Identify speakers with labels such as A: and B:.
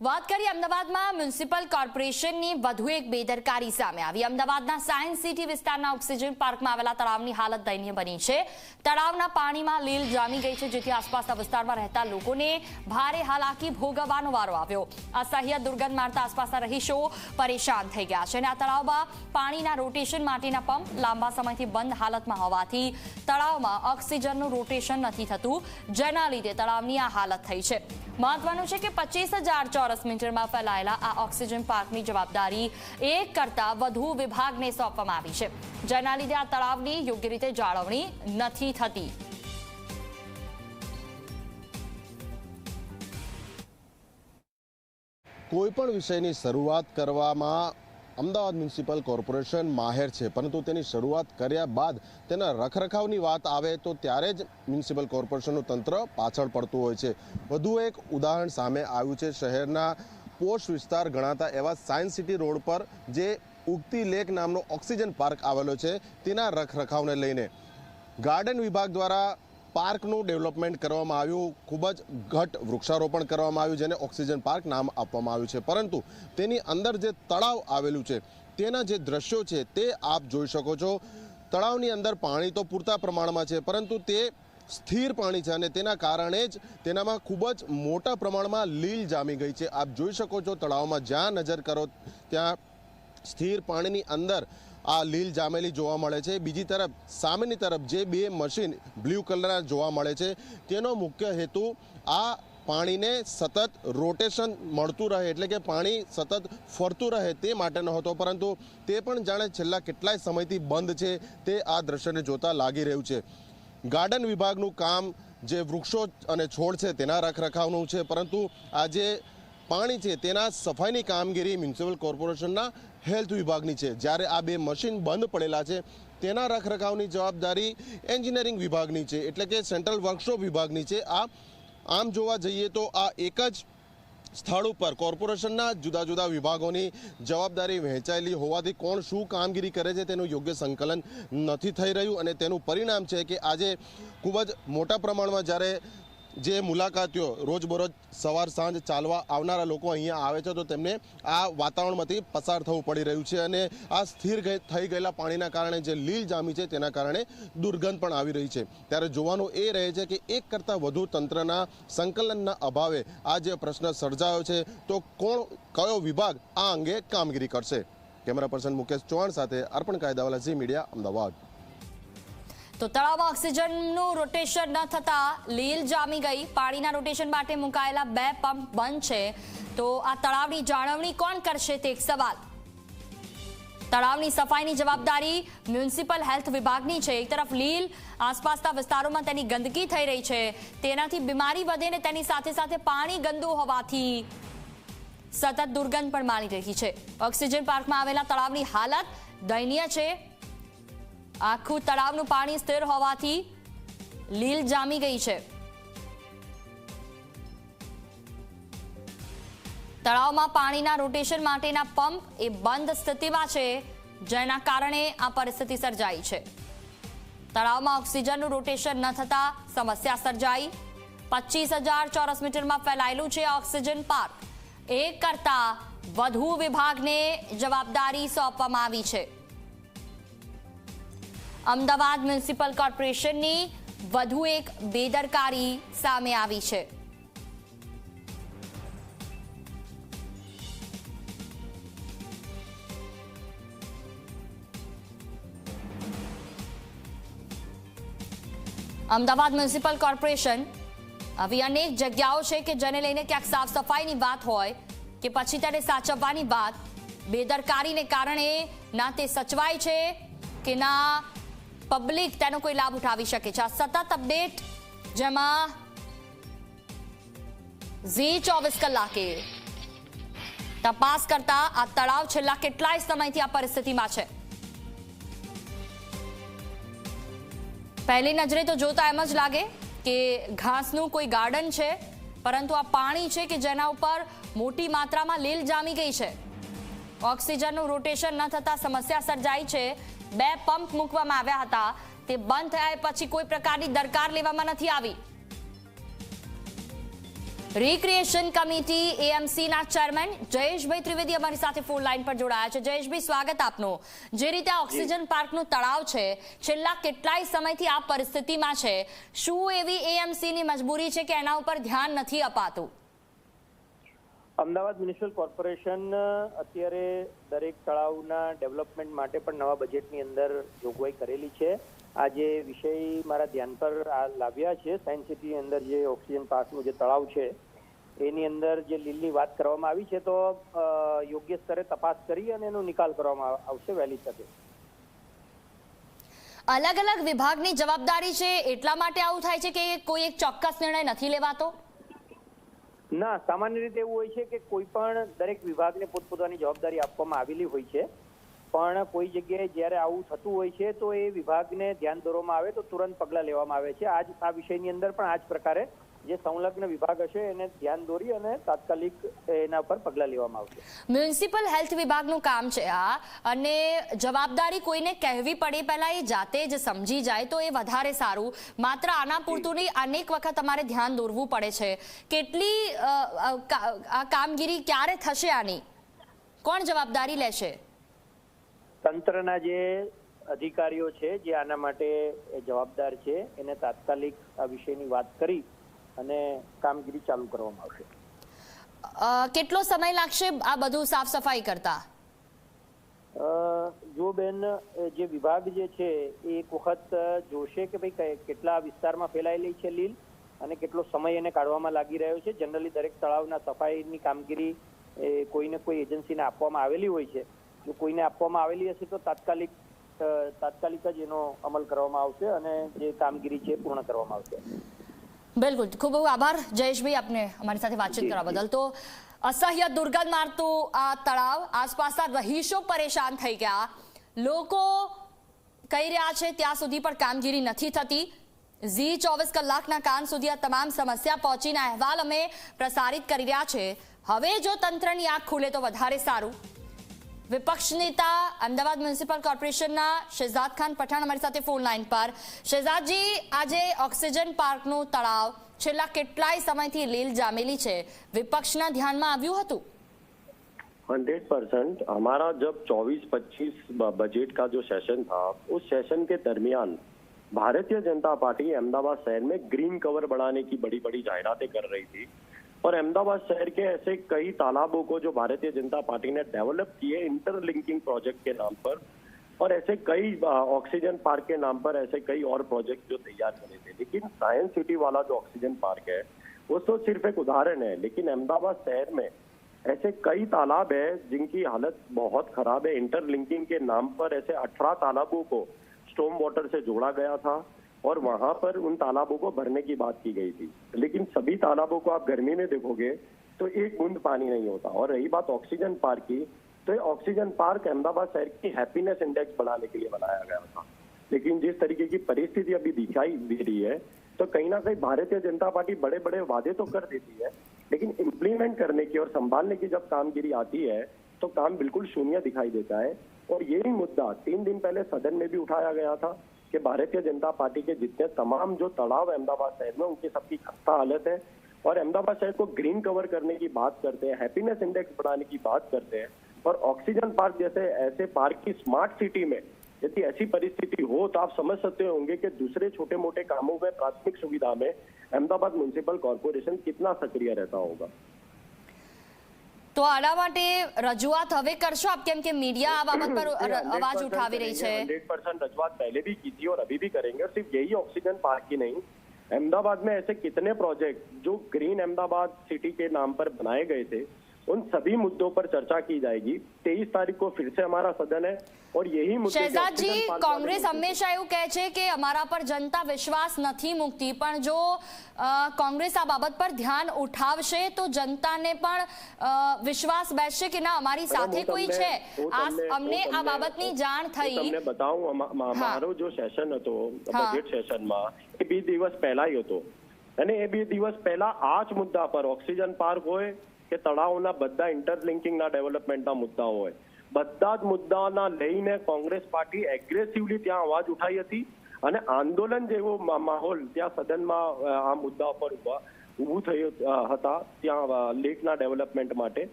A: વાત કરીએ અમદાવાદમાં મ્યુનિસિપલ કોર્પોરેશનની વધુ એક બેદરકારી સામે આવી. અમદાવાદના સાયન્સ સિટી વિસ્તારના ઓક્સિજન પાર્કમાં આવેલા તળાવની હાલત દયનીય બની છે. તળાવના પાણીમાં લીલ જામી ગઈ છે, જેથી આસપાસના વિસ્તારમાં રહેતા લોકોને ભારે હાલાકી ભોગવવાનો વારો આવ્યો. અસહ્ય દુર્ગંધ મારતા આસપાસના રહીશો પરેશાન થઈ ગયા છે અને આ તળાવમાં પાણીના રોટેશન માટેના પંપ લાંબા સમયથી બંધ હાલતમાં હોવાથી તળાવમાં ઓક્સિજનનું રોટેશન નથી થતું. જેના લીધે તળાવની આ હાલત થઈ છે. મહત્વનું છે કે પચીસ હજાર ચોરસ મીટરમાં ફેલાયેલા આ ઓક્સિજન પાર્કની જવાબદારી એક કરતા વધુ વિભાગને સોંપવામાં આવી છે. જેના લીધે આ તળાવની યોગ્ય રીતે જાળવણી નથી થતી.
B: કોઈ પણ વિષયની શરૂઆત કરવામાં અમદાવાદ મ્યુનિસિપલ કોર્પોરેશન માહેર છે, પરંતુ તેની શરૂઆત કર્યા બાદ તેના રખરખાવની વાત આવે તો ત્યારે જ મ્યુનિસિપલ કોર્પોરેશનનું તંત્ર પાછળ પડતું હોય છે. વધુ એક ઉદાહરણ સામે આવ્યું છે, શહેરના પોશ વિસ્તાર ગણાતા એવા સાયન્સ સિટી રોડ પર જે ઉગતી લેક નામનો ઓક્સિજન પાર્ક આવેલો છે, તેના રખરખાવને લઈને. ગાર્ડન વિભાગ દ્વારા પાર્કનું ડેવલપમેન્ટ કરવામાં આવ્યું. ખૂબ જ ઘટ વૃક્ષારોપણ કરવામાં આવ્યું, જેને ઓક્સિજન પાર્ક નામ આપવામાં આવ્યું છે. પરંતુ તેની અંદર જે તળાવ આવેલું છે, તેના જે દ્રશ્યો છે, તે આપ જોઈ શકો છો. તળાવની અંદર પાણી તો પૂરતા પ્રમાણમાં છે, પરંતુ તે સ્થિર પાણી છે અને તેના કારણે જ તેનામાં ખૂબ જ મોટા પ્રમાણમાં લીલ જામી ગઈ છે. આપ જોઈ શકો છો, તળાવમાં જ્યાં નજર કરો, ત્યાં સ્થિર પાણીની અંદર આ લીલ જામેલી જોવા મળે છે. બીજી તરફ, સામેની તરફ જે બે મશીન બ્લુ કલરના જોવા મળે છે, તેનો મુખ્ય હેતુ આ પાણીને સતત રોટેશન મળતું રહે, એટલે કે પાણી સતત ફરતું રહે તે માટેનો હતો. પરંતુ તે પણ જાણે છેલ્લા કેટલાય સમયથી બંધ છે તે આ દ્રશ્યને જોતા લાગી રહ્યું છે. ગાર્ડન વિભાગનું કામ જે વૃક્ષો અને છોડ છે તેના રખરખાવનું છે. પરંતુ આ જે પાણી છે તેના સફાઈની કામગીરી મ્યુનિસિપલ કોર્પોરેશનના હેલ્થ વિભાગની છે. જ્યારે આ બે મશીન બંધ પડેલા છે, તેના રખરખાવની જવાબદારી એન્જિનિયરિંગ વિભાગની છે. એટલે કે સેન્ટ્રલ વર્કશોપ વિભાગની છે. આ આમ જોવા જઈએ તો આ એક જ સ્થળ ઉપર કોર્પોરેશનના જુદા જુદા વિભાગોની જવાબદારી વહેંચાયેલી હોવાથી કોણ શું કામગીરી કરે છે તેનું યોગ્ય સંકલન નથી થઈ રહ્યું. અને તેનું પરિણામ છે કે આજે ખૂબ જ મોટા પ્રમાણમાં જ્યારે જે મુલાકાતીઓ રોજબરોજ સવાર સાંજ ચાલવા આવનારા લોકો અહીંયા આવે છે, તો તેમને આ વાતાવરણમાંથી પસાર થવું પડી રહ્યું છે અને આ સ્થિર થઈ ગયેલા પાણીના કારણે જે લીલ જામી છે, તેના કારણે દુર્ગંધ પણ આવી રહી છે. ત્યારે જોવાનું એ રહે છે કે એક કરતાં વધુ તંત્રના સંકલનના અભાવે આ જે પ્રશ્ન સર્જાયો છે, તો કોણ, કયો વિભાગ આ અંગે કામગીરી કરશે? કેમેરા પર્સન મુકેશ ચૌહાણ સાથે અર્પણ કાયદાવાલા ઝી મીડિયા, અમદાવાદ.
A: તો તળાવમાં ઓક્સિજનનું રોટેશન ન થતાં લીલ જામી ગઈ. પાણીના રોટેશન માટે મુકાયેલા બે પંપ બંધ છે. તો આ તળાવની જાળવણી કોણ કરશે તે એક સવાલ. તળાવની સફાઈની જવાબદારી મ્યુનિસિપલ હેલ્થ વિભાગની છે. એક તરફ લીલ આસપાસના વિસ્તારોમાં તેની ગંદકી થઈ રહી છે. તેનાથી બીમારી વધે ને તેની સાથે સાથે પાણી ગંદુ હોવાથી સતત દુર્ગંધ પણ માણી રહી છે. ઓક્સિજન પાર્કમાં આવેલા તળાવની હાલત દયનીય છે. આખું તળાવનું પાણી સ્થિર હોવાથી લીલ જામી ગઈ છે. તળાવમાં પાણીના રોટેશન માટેના પંપ એ બંધ સ્થિતિમાં છે, જેના કારણે આ પરિસ્થિતિ સર્જાઈ છે. તળાવમાં ઓક્સિજનનું રોટેશન ન થતા સમસ્યા સર્જાઈ. પચીસ હજાર ચોરસ મીટરમાં ફેલાયેલું છે ઓક્સિજન પાર્ક. એક કરતા વધુ વિભાગને જવાબદારી સોંપવામાં આવી છે. અમદાવાદ મ્યુનિસિપલ કોર્પોરેશનની વધુ એક બેદરકારી સામે આવી છે. અમદાવાદ મ્યુનિસિપલ કોર્પોરેશન, આવી અનેક જગ્યાઓ છે કે જેને લઈને ક્યાંક સાફ સફાઈની વાત હોય કે પછી તેને સાચવવાની વાત, બેદરકારીને કારણે ના તે સચવાય છે કે ના પબ્લિક તેનો કોઈ લાભ ઉઠાવી શકે છે. આ સતત અપડેટ જેમાં ઝી ચોવીસ કલાકે તપાસ કરતા આ તળાવ છેલ્લા કેટલાય સમયથી આ પરિસ્થિતિમાં છે. પહેલી નજરે તો જોતા એમ જ લાગે કે ઘાસનું કોઈ ગાર્ડન છે, પરંતુ આ પાણી છે કે જેના ઉપર મોટી માત્રામાં લીલ જામી ગઈ છે. ઓક્સિજનનું રોટેશન ન થતા સમસ્યા સર્જાઈ છે. બે પંપ મૂકવામાં આવ્યા હતા. તે બંધ થયા પછી કોઈ પ્રકારની દરકાર લેવામાં નથી આવી. રિક્રિએશન કમિટી એએમસીના ચેરમેન જયેશભાઈ ત્રિવેદી અમારી સાથે ફોન લાઈન પર જોડાયા છે. જયેશભાઈ સ્વાગત આપનું. જે રીતે આ ઓક્સિજન પાર્કનું તળાવ છે છેલ્લા કેટલાય સમયથી આ પરિસ્થિતિમાં છે. શું એવી એએમસીની મજબૂરી છે કે એના ઉપર ધ્યાન નથી અપાતું?
C: અમદાવાદ મ્યુનિસિપલ કોર્પોરેશન અત્યારે દરેક તળાવના ડેવલપમેન્ટ માટે પણ નવા બજેટની અંદર જોગવાઈ કરેલી છે. આ જે વિષય મારા ધ્યાન પર આ લાવ્યા છે. સાયન્સ સિટીની અંદર જે ઓક્સિજન પાર્કનું જે તળાવ છે, એની અંદર જે લીલની વાત કરવામાં આવી છે તો યોગ્ય સ્તરે તપાસ કરી અને એનો નિકાલ કરવામાં આવશે વહેલી તકે.
A: અલગ અલગ વિભાગની જવાબદારી છે, એટલા માટે આવું થાય છે કે કોઈ એક ચોક્કસ નિર્ણય નથી લેવાતો?
C: ના, સામાન્ય રીતે એવું હોય છે કે કોઈ પણ દરેક વિભાગને પોતપોતાની જવાબદારી આપવામાં આવેલી હોય છે. પણ કોઈ જગ્યાએ જ્યારે આવું થતું હોય છે, તો એ વિભાગને ધ્યાન દોરવામાં આવે તો તુરંત પગલાં લેવામાં આવે છે. આજ, આ વિષયની અંદર પણ આ જ પ્રકારે જે સંલગ્ન વિભાગ હશે એને ધ્યાન દોરી અને તાત્કાલિક એના પર પગલાં લેવામાં આવશે.
A: મ્યુનિસિપલ હેલ્થ વિભાગનું કામ છે આ અને જવાબદારી કોઈને કહેવી પડે પહેલાં એ જાતે જ સમજી જાય તો એ વધારે સારું. માત્ર આના પૂરતું નહીં અનેક વખત તમારે ધ્યાન દોરવું પડે છે. કેટલી આ કામગીરી ક્યારે થશે આની? કોણ જવાબદારી લેશે?
C: તંત્રના જે અધિકારીઓ છે જે આના માટે જવાબદાર છે એને તાત્કાલિક આ વિષયની વાત કરી અને કામગીરી ચાલુ કરવામાં આવશે.
A: કેટલો સમય લાગશે આ બધું સાફ સફાઈ કરતા?
C: જો બેન જે વિભાગ જે છે એ એક વખત જોશે કે ભાઈ કેટલા વિસ્તારમાં ફેલાયેલી છે લીલ અને કેટલો સમય એને કાઢવામાં લાગી રહ્યો છે. જનરલી દરેક તળાવના સફાઈની કામગીરી એ કોઈને કોઈ એજન્સીને આપવામાં આવેલી હોય છે. જો કોઈને આપવામાં આવેલી હશે તો તાત્કાલિક તાત્કાલિક જ એનો અમલ કરવામાં આવશે અને જે કામગીરી છે પૂર્ણ કરવામાં આવશે.
A: બિલકુલ ખૂબ ખૂબ આભાર જયેશભાઈ આપને અમારી સાથે વાતચીત કરવા બદલ તો અસહ્ય દુર્ગંધ મારતું આ તળાવ આસપાસના રહીશો પરેશાન થઈ ગયા લોકો કહી રહ્યા છે ત્યાં સુધી પણ કામગીરી નથી થતી ઝી ચોવીસ કલાકના કાન સુધી આ તમામ સમસ્યા પહોંચીને અહેવાલ અમે પ્રસારિત કરી રહ્યા છે હવે જો તંત્રની આંખ ખુલે તો વધારે સારું વિપક્ષ નેતા અમદાવાદ મ્યુનિસિપલ કોર્પોરેશનના શહેજાદ ખાન પઠાણ અમારી સાથે ફોન લાઈન પર શહેજાદજી આજે ઓક્સિજન પાર્કનું તળાવ છેલ્લા કેટલાય સમયથી લીલ જામેલી છે વિપક્ષના ધ્યાનમાં આવ્યું હતું
D: हंड्रेड परसेंट हमारा जब 24-25 बजट का जो सेशन था उस सेशन के दरमियान भारतीय जनता पार्टी अहमदाबाद शहर में ग्रीन कवर बढ़ाने की बड़ी बड़ी जाहिरातें कर रही थी और अहमदाबाद शहर के ऐसे कई तालाबों को जो भारतीय जनता पार्टी ने डेवलप किए इंटरलिंकिंग प्रोजेक्ट के नाम पर और ऐसे कई ऑक्सीजन पार्क के नाम पर ऐसे कई और प्रोजेक्ट जो तैयार करे थे। लेकिन साइंस सिटी वाला जो ऑक्सीजन पार्क है, वो तो सिर्फ़ एक उदाहरण है, लेकिन अहमदाबाद शहर में ऐसे कई तालाब है जिनकी हालत बहुत खराब है। इंटरलिंकिंग के नाम पर ऐसे 18 तालाबों को स्टोम वाटर से जोड़ा गया था। और वहाँ पर उन तालाबों को भरने की बात की गई थी। लेकिन सभी तालाबों को आप गर्मी में देखोगे तो एक बूंद पानी नहीं होता। और रही बात ऑक्सीजन पार्क की तो ये ऑक्सीजन पार्क अहमदाबाद शहर की हैप्पीनेस इंडेक्स बढ़ाने के लिए बनाया गया था। लेकिन जिस तरीके की परिस्थिति अभी दिखाई दे रही है तो कहीं ना कहीं भारतीय जनता पार्टी बड़े बड़े वादे तो कर देती है, लेकिन इम्प्लीमेंट करने की और संभालने की जब कामगिरी आती है तो काम बिल्कुल शून्य दिखाई देता है। और यही मुद्दा तीन दिन पहले सदन में भी उठाया गया था कि भारतीय जनता पार्टी के जितने तमाम जो तड़ाव अहमदाबाद शहर में, उनकी सबकी खस्ता हालत है। और अहमदाबाद शहर को ग्रीन कवर करने की बात करते हैं हैप्पीनेस इंडेक्स बढ़ाने की बात करते हैं। और ऑक्सीजन पार्क जैसे ऐसे पार्क की स्मार्ट सिटी में यदि ऐसी परिस्थिति हो तो आप समझ सकते होंगे कि दूसरे छोटे मोटे कामों में प्राथमिक सुविधा में अहमदाबाद म्युनिसिपल कॉरपोरेशन कितना सक्रिय रहता होगा।
A: તો આના માટે રજૂઆત હવે કરશો આપ કેમ કે મીડિયા આ બાબત પર અ- અવાજ ઉઠાવી રહી છે
D: हंड्रेड परसेंट रजूआत पहले भी की थी और अभी भी करेंगे और सिर्फ यही ऑक्सीजन पार्क की नहीं अहमदाबाद में ऐसे कितने प्रोजेक्ट जो ग्रीन अहमदाबाद सिटी के नाम पर बनाए गए थे उन सभी मुद्दों पर चर्चा की जाएगी तेईस तारीख को फिर से हमारा सदन है और यही मुद्दे जो
A: શહેજાદજી
D: ऑक्सीजन पार्क वाले
A: કોંગ્રેસ
D: मुद्दे-
A: હંમેશા એવું કહે છે કે અમારા પર જનતા વિશ્વાસ નથી મૂકતી પણ જો અ, કોંગ્રેસ આ બાબત પર ધ્યાન ઉઠાવશે તો જનતાને પણ અ, વિશ્વાસ બેસશે કે ના અમારી
D: મેડમ,
A: સાથે
D: હું
A: કોઈ
D: તમને-
A: છે
D: હું
A: આ
D: તમને-
A: અમને
D: હું
A: આ
D: તમને-
A: બાબતની જાણ
D: હું
A: થઈ
D: તમને બતાવું અમા- મા-
A: હા.
D: મારો જો સેશન હતો
A: હા.
D: બજેટ સેશનમાં એ બે દિવસ પહેલા હતો અને એ બે દિવસ પહેલા આ જ મુદ્દા પર ઓક્સિજન પાર્ક હોય કે તળાવના બધા ઇન્ટરલિંકિંગના ડેવલપમેન્ટના મુદ્દાઓ હોય. બધા જ મુદ્દાના લઈને કોંગ્રેસ પાર્ટી એગ્રેસિવલી ત્યાં અવાજ ઉઠાઈ હતી અને આંદોલન જેવો માહોલ ત્યાં સદનમાં આ મુદ્દા પર ઊભા ઊભું થયું હતા ત્યાં લેટના ડેવલપમેન્ટ માટે.